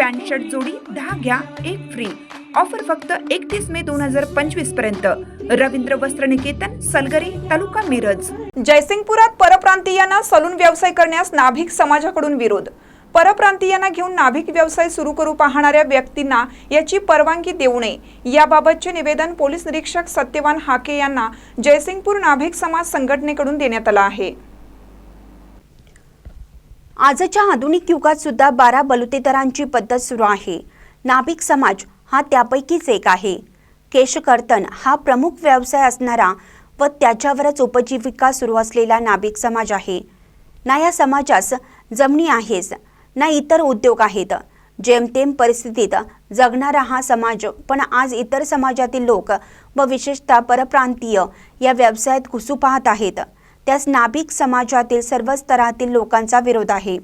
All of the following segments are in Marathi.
पॅन्ट शर्ट जोडी दहा घ्या एक फ्री. ऑफर फक्त एकतीस मे दोन हजार पंचवीसपर्यंत. रवींद्र वस्त्र निकेतन सलगरी तालुका मिरज. जयसिंगपुरात परप्रांतीयांना सलून व्यवसाय करण्यास नाभिक समाजाकडून विरोध. परप्रांतीयांना घेऊन नाभिक व्यवसाय सुरू करू पाहणाऱ्या व्यक्तींना याची परवानगी देऊ नये. याबाबतचे निवेदन पोलीस निरीक्षक सत्यवान हाके यांना जयसिंगपूर नाभिक समाज संघटनेकडून देण्यात आलं आहे. आजच्या आधुनिक युगात सुद्धा बारा बलुतेदारांची पद्धत सुरू आहे. नाभिक समाज हा त्यापैकीच एक आहे. केशकर्तन हा प्रमुख व्यवसाय असणारा व त्याच्यावरच उपजीविका सुरू असलेला नाभिक समाज आहे. ना या समाजास जमनी आहेच ना इतर उद्योग आहेत. जेमतेम परिस्थितीत जगणारा हा समाज पण आज इतर समाजातील लोक व विशेषतः परप्रांतीय या व्यवसायात घुसू पाहत आहेत. त्यास नाभिक समाजातील सर्व स्तरातील लोकांचा विरोध आहे.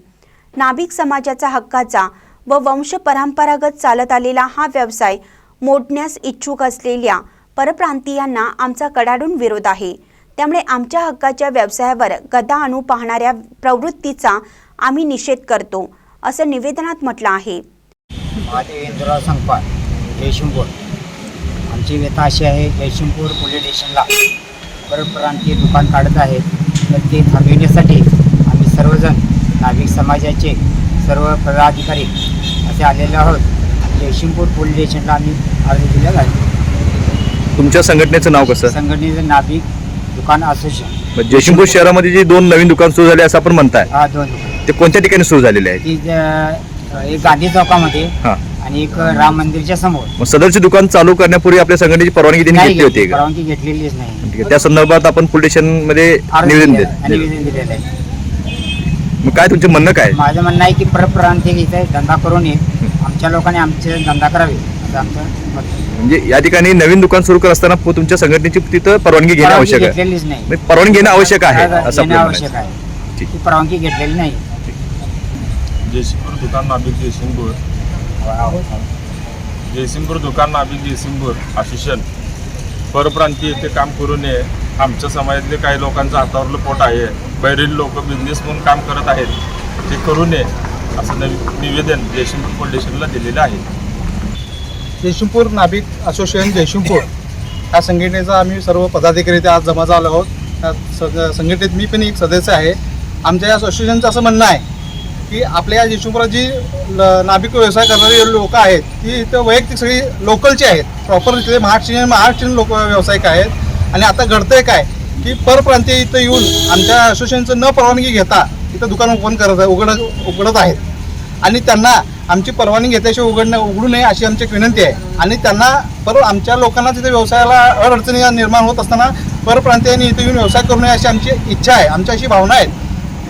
नाभिक समाजाचा हक्काचा व वंश परंपरागत चालत आलेला हा व्यवसाय मोडण्यास इच्छुक असलेल्या परप्रांतीयांना आमचा कडाडून विरोध आहे. त्यामुळे आमच्या हक्काच्या व्यवसायावर गदा आणू पाहणाऱ्या प्रवृत्तीचा आम्ही निषेध करतो असं निवेदनात म्हटलं आहे. जयशिंगपूर. आमची व्यथा अशी आहे जयशिंगपूर पोलीस स्टेशनला. परप्रांतीय दुकान काढत आहेत. तर ते थांबविण्यासाठी आम्ही सर्वजण नाभिक समाजाचे सर्व पदाधिकारी असे आलेले आहोत. जयशिंगपूर पोलीस स्टेशनला आम्ही अर्ज दिलेला आहे. तुमच्या संघटनेचं नाव कसं? संघटनेचं नाभिक दुकान असोसिएशन. जयशिंगपूर शहरामध्ये जी दोन नवीन दुकान सुरू झाले असं आपण म्हणताय. हा दोन ते कोणत्या ठिकाणी सुरू झालेले ज- एक गांधी चौकामध्ये हा. आणि एक राम मंदिरच्या समोर. मग सदरचे दुकान चालू करण्यापूर्वी आपल्या संघटनेची परवानगी त्यांनी नाही घेतली होती घेतली, का? परवानगी घेतलेलीच नाही. ठीक आहे. त्या संदर्भात आपण पोलीस स्टेशनमध्ये अर्ज निवेदन दिलेलं आहे, देत निवेदन दिलेलं आहे. मग काय तुमचं म्हणणं काय? माझं म्हणणं आहे की परप्रांतीय इथे धंदा करू नये आमच्या लोकांनी आमचे धंदा करावे. असं आमचं मत आहे. म्हणजे या ठिकाणी नवीन दुकान सुरू करत असताना पु- तुमच्या संघटनेची तिथं परवानगी घेणं परवानगी आवश्यक आहे. घेतलेलीच नाही. म्हणजे परवानगी घेणं आवश्यक आहे असं घेणं आपल्याला आवश्यक म्हणायचं. आहे. ठीक. ती परवानगी घेतलेली नाही. दुकान नाभिक जयसिंगपूर दुकान नाभिक जयसिंगपूर आशिषण परप्रांतीय येथे काम करू नये. आमच्या समाजातले काही लोकांचं हातावरलं पोट आहे. बैरील लोक बिझनेस म्हणून काम करत आहेत. ते करू नये असं निवेदन जयसिंगपूर फाउंडेशनला दिलेलं आहे. जयसिंगपूर नाभिक असोसिएशन जयसिंगपूर. या संघटनेचा आम्ही सर्व पदाधिकारी इथे आज जमा झालो आहोत. त्या संघटनेत मी पण एक सदस्य आहे. आमच्या या असोसिएशनचं असं म्हणणं आहे की आपल्या या जयशिंगपुरात जी ल- नाभिक व्यवसाय करणारी लोक आहेत ती इथं वैयक्तिक सगळी लोकलची आहेत. प्रॉपर तिथे महाराष्ट्रीयन महाराष्ट्रीयन लोक व्यावसायिक आहेत. आणि आता घडतंय काय की परप्रांतीय इथं येऊन आमच्या असोसिएशनचं न परवानगी घेता इथं दुकान ओपन करत आहे उघड उघडत आहेत. आणि त्यांना आमची परवानगी घेतल्याशिवाय उघडणं उघडू नये अशी आमची विनंती आहे. आणि त्यांना पर आमच्या लोकांना तिथे व्यवसायाला अडचणी निर्माण होत असताना परप्रांतीयांनी इथं येऊन व्यवसाय करू नये अशी आमची इच्छा आहे आमच्या अशी भावना आहे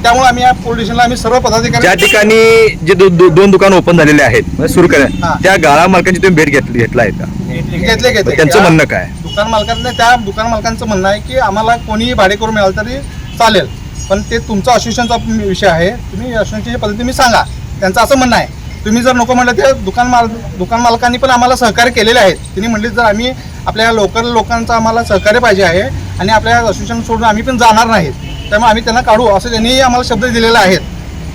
त्यामुळे आम्ही या पोलीस स्टेशनला आम्ही सर्व ज्या पदाधिकारी ठिकाणी जे दो- दो- दोन दुकान ओपन झालेले आहेत म्हणजे सुरू करा हा. त्या गाळा मालकांची तुम्ही भेट घेतली घेतला आहे का? घेतले घेतले त्यांचं म्हणणं काय? दुकान मालकांना त्या दुकान मालकांचं म्हणणं आहे की आम्हाला कोणीही भाडे करून मिळालं तरी चालेल. पण ते तुमचा असोसिएशनचा विषय आहे. तुम्ही असोसिएशनची पद्धती तुम्ही सांगा. त्यांचं असं म्हणणं आहे. तुम्ही जर नको म्हटलं तर दुकान माल दुकान मालकांनी पण आम्हाला सहकार्य केलेले आहेत. त्यांनी म्हणले जर आम्ही आपल्या लोकल लोकांचं आम्हाला सहकार्य पाहिजे आहे आणि आपल्या असोसिएशन सोडून आम्ही पण जाणार नाहीत. त्यामुळे आम्ही त्यांना काढू. असं त्यांनीही आम्हाला शब्द दिलेला आहेत.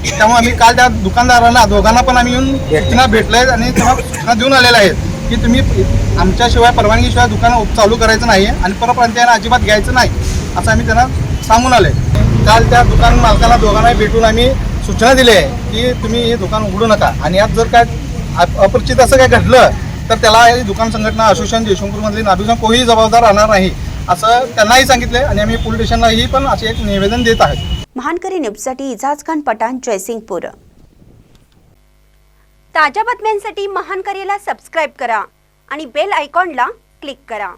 त्यामुळे आम्ही काल त्या दुकानदारांना दोघांना पण आम्ही येऊन त्यांना आहे आणि त्यांना सूचना देऊन आलेल्या आहेत की तुम्ही आमच्याशिवाय परवानगीशिवाय दुकान चालू करायचं नाही आणि परप्रांतीयांना अजिबात घ्यायचं नाही असं आम्ही त्यांना सांगून आले काल त्या दुकान मालकाला दोघांना भेटून आम्ही सूचना दिली आहे की तुम्ही हे दुकान उघडू नका. आणि यात जर काय अपरिचित असं काय घडलं तर त्याला दुकान संघटना असोसिएशन जयशंकरमधली नाभिजन कोणीही जबाबदार राहणार नाही. असं त्यांनाही सांगितलं आणि आम्ही पोलीस स्टेशनलाही पण असे एक निवेदन देत आहेत. महानकरी न्यूजसाठी इजाज खान पठाण जयसिंगपूर ताज्या बातम्यांसाठी महानकरीला सबस्क्राईब करा आणि बेल आयकॉनला क्लिक करा.